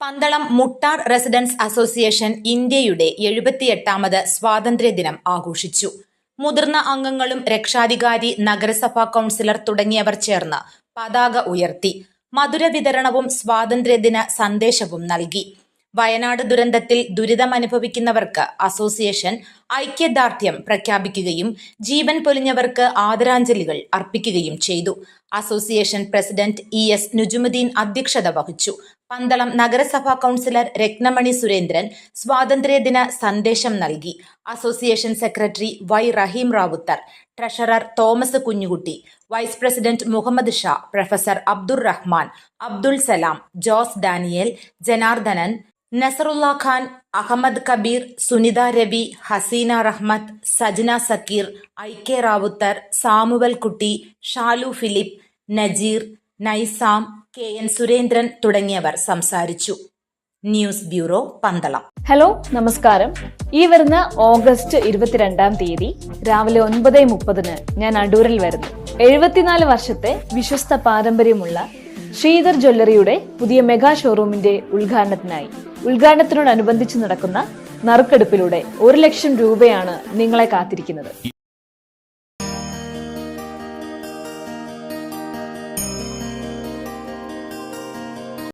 Pandalam Muttar residence association ഇന്ത്യയുടെ എഴുപത്തിയെട്ടാമത് സ്വാതന്ത്ര്യദിനം ആഘോഷിച്ചു. മുതിർന്ന അംഗങ്ങളും രക്ഷാധികാരി നഗരസഭാ കൗൺസിലർ തുടങ്ങിയവർ ചേർന്ന് പതാക ഉയർത്തി. മധുര വിതരണവും സ്വാതന്ത്ര്യദിന സന്ദേശവും നൽകി. വയനാട് ദുരന്തത്തിൽ ദുരിതമനുഭവിക്കുന്നവർക്ക് അസോസിയേഷൻ ഐക്യദാർഢ്യം പ്രഖ്യാപിക്കുകയും ജീവൻ പൊലിഞ്ഞവർക്ക് ആദരാഞ്ജലികൾ അർപ്പിക്കുകയും ചെയ്തു. Association president E S Nujumuddin അധ്യക്ഷത വഹിച്ചു. പന്തളം നഗരസഭാ കൗൺസിലർ രത്നമണി സുരേന്ദ്രൻ സ്വാതന്ത്ര്യദിന സന്ദേശം നൽകി. Association secretary Y Raheem Ravuthar treasurer Thomas Kunjukutty vice president Muhammad Shah professor Abdur Rahman Abdul Salam Jose Daniel Janardhanan Nasarulla Khan Ahammed Kabeer Sunitha Ravi Haseena Rahmath Sajna Sakeer I K Ravuthar Samuel Kutty Shalu Philip Najeer Naizam K N Surendran തുടങ്ങിയവർ സംസാരിച്ചു. News bureau Pandalam. Hello നമസ്കാരം. ഈ വരുന്ന August ഇരുപത്തിരണ്ടാം തീയതി രാവിലെ ഒൻപത് മുപ്പതിന് ഞാൻ അടൂരിൽ വരുന്നു. എഴുപത്തിനാല് വർഷത്തെ വിശ്വസ്ത പാരമ്പര്യമുള്ള ശ്രീധർ ജ്വല്ലറിയുടെ പുതിയ മെഗാ ഷോറൂമിന്റെ ഉദ്ഘാടനത്തിനായി. ഉദ്ഘാടനത്തിനോടനുബന്ധിച്ച് നടക്കുന്ന നറുക്കെടുപ്പിലൂടെ ഒരു ലക്ഷം രൂപയാണ് നിങ്ങളെ കാത്തിരിക്കുന്നത്.